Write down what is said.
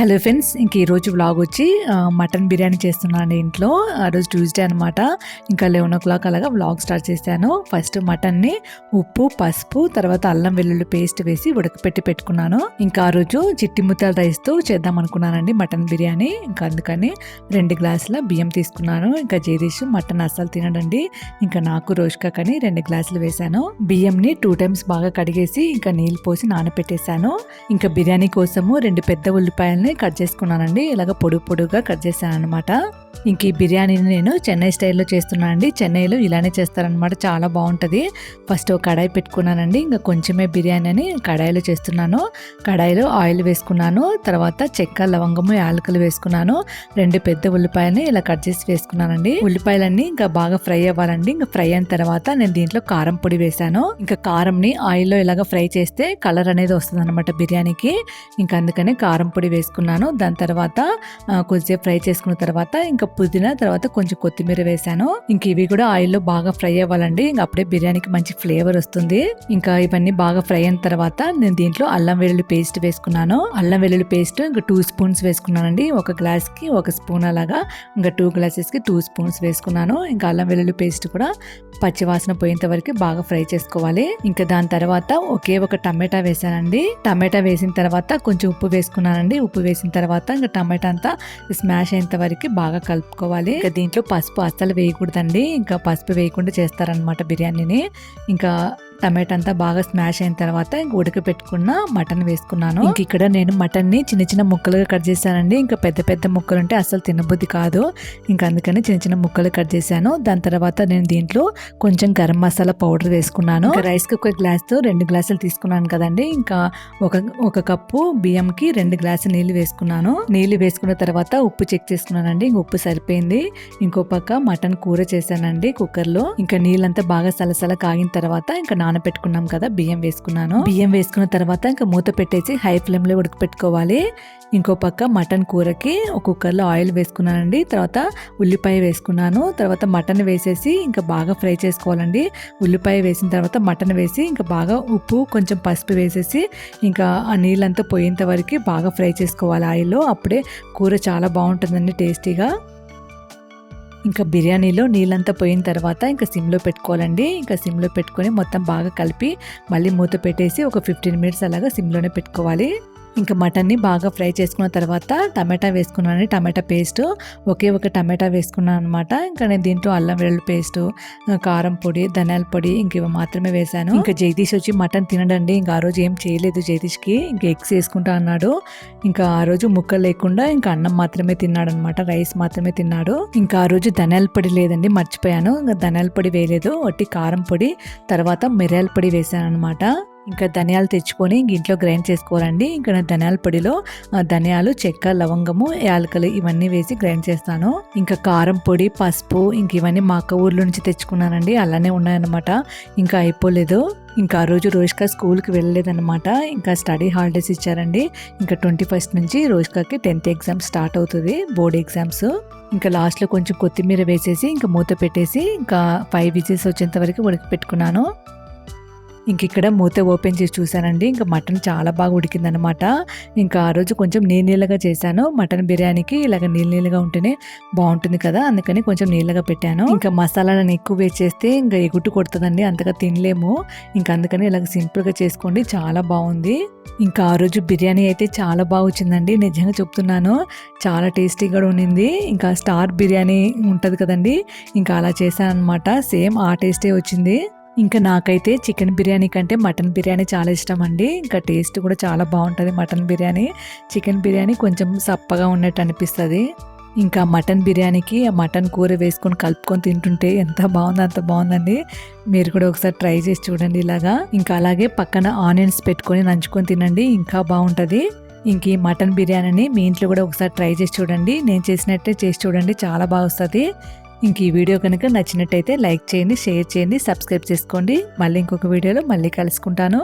Hello friends ఇంక ఈరోజు vlog వచ్చి మటన్ బిర్యానీ చేస్తున్నాను ఇంట్లో. ఆ రోజు ట్యూస్డే అనమాట ఇంకా లెవెన్ ఓ క్లాక్ అలాగా వ్లాగ్ స్టార్ట్ చేశాను. ఫస్ట్ మటన్ని ఉప్పు పసుపు తర్వాత అల్లం వెల్లుల్లి పేస్ట్ వేసి ఉడకపెట్టి పెట్టుకున్నాను. ఇంకా ఆ రోజు చిట్టి ముత్యాల రైస్తో చేద్దాం అనుకున్నానండి మటన్ బిర్యానీ. ఇంకా అందుకని రెండు గ్లాసుల బియ్యం తీసుకున్నాను. ఇంకా జగదీష్ మటన్ అస్సలు తినడండి. ఇంకా నాకు రోజుకా కానీ రెండు గ్లాసులు వేశాను. బియ్యంని టూ టైమ్స్ బాగా కడిగేసి ఇంకా నీళ్ళు పోసి నానబెట్టేశాను ఇంకా బిర్యానీ కోసము రెండు పెద్ద ఉల్లిపాయలని కట్ చేసుకున్నానండి. ఇలాగ పొడుగు పొడుగుగా కట్ చేశాను అనమాట ఇంక ఈ బిర్యానీని నేను చెన్నై స్టైల్లో చేస్తున్నానండి చెన్నైలో ఇలానే చేస్తారనమాట చాలా బాగుంటుంది. ఫస్ట్ కడాయి పెట్టుకున్నానండి. ఇంకా కొంచెమే బిర్యానీ అని కడాయిలో చేస్తున్నాను. కడాయిలో ఆయిల్ వేసుకున్నాను. తర్వాత చెక్క లవంగము యాలకులు వేసుకున్నాను. రెండు పెద్ద ఉల్లిపాయలని ఇలా కట్ చేసి వేసుకున్నానండి. ఉల్లిపాయలన్నీ ఇంకా బాగా ఫ్రై అవ్వాలండి. ఇంకా ఫ్రై అయిన తర్వాత నేను దీంట్లో కారం పొడి వేశాను. ఇంకా కారంని ఆయిల్లో ఇలాగ ఫ్రై చేస్తే కలర్ అనేది వస్తుంది అనమాట బిర్యానీకి. ఇంకా అందుకని కారం పొడి వేసుకున్నాను. దాని తర్వాత కొద్దిసేపు ఫ్రై చేసుకున్న తర్వాత ఇంకా పుదీనా తర్వాత కొంచెం కొత్తిమీర వేశాను. ఇంక ఇవి కూడా ఆయిల్లో బాగా ఫ్రై అవ్వాలండి. ఇంకా అప్పుడే బిర్యానీకి మంచి ఫ్లేవర్ వస్తుంది. ఇంకా ఇవన్నీ బాగా ఫ్రై అయిన తర్వాత నేను దీంట్లో అల్లం వెల్లుల్లి పేస్ట్ వేసుకున్నాను. అల్లం వెల్లుల్లి పేస్ట్ ఇంకా టూ స్పూన్స్ వేసుకున్నానండి. ఒక గ్లాస్కి ఒక స్పూన్ అలాగా ఇంకా టూ గ్లాసెస్కి టూ స్పూన్స్ వేసుకున్నాను. ఇంకా అల్లం వెల్లుల్లి పేస్ట్ కూడా పచ్చివాసన పోయేంత వరకు బాగా ఫ్రై చేసుకోవాలి. ఇంకా దాని తర్వాత ఒకే ఒక టమాటా వేసానండి టమాటా వేసిన తర్వాత కొంచెం ఉప్పు వేసుకున్నానండి. ఉప్పు వేసిన తర్వాత ఇంకా టమాటా అంతా స్మాష్ అయ్యేంత వరకు బాగా కలుపుకోవాలి. ఇంకా దీంట్లో పసుపు అస్సలు వేయకూడదండి. ఇంకా పసుపు వేయకుండా చేస్తారనమాట బిర్యానీని. ఇంకా టమాటా అంతా బాగా స్మాష్ అయిన తర్వాత ఇంక ఉడకపెట్టుకున్న మటన్ వేసుకున్నాను. ఇంక ఇక్కడ నేను మటన్ని చిన్న చిన్న ముక్కలుగా కట్ చేశానండి. ఇంకా పెద్ద పెద్ద ముక్కలు ఉంటే అసలు తినబుద్ధి కాదు. ఇంకా అందుకని చిన్న చిన్న ముక్కలు కట్ చేశాను. దాని తర్వాత నేను దీంట్లో కొంచెం గరం మసాలా పౌడర్ వేసుకున్నాను. రైస్కి ఒక గ్లాస్తో రెండు గ్లాసులు తీసుకున్నాను కదండి. ఇంకా ఒక ఒక కప్పు బియ్యంకి రెండు గ్లాసులు నీళ్ళు వేసుకున్నాను. నీళ్ళు వేసుకున్న తర్వాత ఉప్పు చెక్ చేసుకున్నానండి. ఇంక ఉప్పు సరిపోయింది. ఇంకో పక్క మటన్ కూర చేశానండి కుక్కర్లో. ఇంకా నీళ్ళంతా బాగా సలసల కాగిన తర్వాత ఇంకా నానబెట్టుకున్నాం కదా బియ్యం వేసుకున్నాను. బియ్యం వేసుకున్న తర్వాత ఇంకా మూత పెట్టేసి హై ఫ్లేమ్లో ఉడకపెట్టుకోవాలి. ఇంకో పక్క మటన్ కూరకి ఒక కుక్కర్లో ఆయిల్ వేసుకున్నానండి. తర్వాత ఉల్లిపాయ వేసుకున్నాను. తర్వాత మటన్ వేసేసి ఇంకా బాగా ఫ్రై చేసుకోవాలండి. ఉల్లిపాయ వేసిన తర్వాత మటన్ వేసి ఇంకా బాగా ఉప్పు కొంచెం పసుపు వేసేసి ఇంకా ఆ నీళ్ళంతా పోయేంత వరకు బాగా ఫ్రై చేసుకోవాలి. ఆయిల్లో అప్పుడే కూర చాలా బాగుంటుందండి టేస్టీగా. ఇంకా బిర్యానీలో నీళ్ళంతా పోయిన తర్వాత ఇంకా సిమ్లో పెట్టుకోవాలండి. ఇంకా సిమ్లో పెట్టుకొని మొత్తం బాగా కలిపి మళ్ళీ మూత పెట్టేసి ఒక ఫిఫ్టీన్ మినిట్స్ అలాగా సిమ్లోనే పెట్టుకోవాలి. ఇంకా మటన్ని బాగా ఫ్రై చేసుకున్న తర్వాత టమాటా వేసుకున్నాను టమాటా పేస్ట్. ఒకే ఒక టమాటా వేసుకున్నాను అనమాట ఇంకా నేను దీంట్లో అల్లం వెల్లుల్లి పేస్ట్ కారం పొడి ధనియాల పొడి ఇంక ఇవి మాత్రమే వేశాను. ఇంకా జగదీష్ వచ్చి మటన్ తినడండి. ఇంకా ఆ రోజు ఏం చేయలేదు జగదీష్కి. ఇంకా ఎగ్స్ వేసుకుంటా అన్నాడు. ఇంకా ఆ రోజు ముక్క లేకుండా ఇంకా అన్నం మాత్రమే తిన్నాడు అనమాట రైస్ మాత్రమే తిన్నాడు. ఇంకా ఆ రోజు ధనియాల పొడి లేదండి. మర్చిపోయాను. ఇంకా ధనియాల పొడి వేయలేదు. ఒట్టి కారం పొడి తర్వాత మిరియాల పొడి వేసాను అనమాట ఇంకా ధనియాలు తెచ్చుకొని ఇంట్లో గ్రైండ్ చేసుకోవాలండి. ఇంకా ధనియాల పొడిలో ఆ, ధనియాలు చెక్క లవంగము యాలకలు ఇవన్నీ వేసి గ్రైండ్ చేస్తాను. ఇంకా కారం పొడి పసుపు ఇంక ఇవన్నీ మా అక్క ఊర్లో నుంచి తెచ్చుకున్నానండి. అలానే ఉన్నాయన్నమాట. ఇంకా అయిపోలేదు. ఇంకా ఆ రోజు రోజుకా స్కూల్కి వెళ్ళలేదన్నమాట. ఇంకా స్టడీ హాలిడేస్ ఇచ్చారండి. ఇంకా ట్వంటీ ఫస్ట్ నుంచి రోజుకాకి టెన్త్ ఎగ్జామ్ స్టార్ట్ అవుతుంది బోర్డ్ ఎగ్జామ్స్. ఇంకా లాస్ట్లో కొంచెం కొత్తిమీర వేసేసి ఇంకా మూత పెట్టేసి ఇంకా ఫైవ్ విజిల్స్ వచ్చేంత వరకు ఉడకపెట్టుకున్నాను. ఇంక ఇక్కడ మూత ఓపెన్ చేసి చూశానండి. ఇంకా మటన్ చాలా బాగా ఉడికిందనమాట ఇంకా ఆ రోజు కొంచెం నీళ్ళగా చేశాను. మటన్ బిర్యానీకి ఇలాగ నీళ్ళగా ఉంటేనే బాగుంటుంది కదా అందుకని కొంచెం నీళ్ళగా పెట్టాను. ఇంకా మసాలాలను ఎక్కువ వేసి చేస్తే ఇంకా ఎగుట్టు కొడుతుందండి అంతగా తినలేము. ఇంకా అందుకని ఇలాగ సింపుల్గా చేసుకోండి చాలా బాగుంది. ఇంకా ఆ రోజు బిర్యానీ అయితే చాలా బాగా వచ్చిందండి నిజంగా చెప్తున్నాను. చాలా టేస్టీగా ఉండింది. ఇంకా స్టార్ బిర్యానీ ఉంటుంది కదండి ఇంకా అలా చేశాను అనమాట సేమ్ ఆ టేస్టే వచ్చింది. ఇంకా నాకైతే చికెన్ బిర్యానీ కంటే మటన్ బిర్యానీ చాలా ఇష్టం అండి ఇంకా టేస్ట్ కూడా చాలా బాగుంటుంది మటన్ బిర్యానీ. చికెన్ బిర్యానీ కొంచెం సప్పగా ఉన్నట్టు అనిపిస్తుంది. ఇంకా మటన్ బిర్యానీకి ఆ మటన్ కూర వేసుకొని కలుపుకొని తింటుంటే ఎంత బాగుందో అంత బాగుందండి. మీరు కూడా ఒకసారి ట్రై చేసి చూడండి ఇలాగా. ఇంకా అలాగే పక్కన ఆనియన్స్ పెట్టుకొని నంచుకొని తినండి ఇంకా బాగుంటుంది. ఇంక ఈ మటన్ బిర్యానీని మీ ఇంట్లో కూడా ఒకసారి ట్రై చేసి చూడండి. నేను చేసినట్టే చేసి చూడండి చాలా బాగా వస్తుంది. ఇంక ఈ వీడియో కనుక నచ్చినట్టయితే లైక్ చేయండి షేర్ చేయండి సబ్స్క్రైబ్ చేసుకోండి. మళ్ళీ ఇంకొక వీడియోలో మళ్ళీ కలుసుకుంటాను.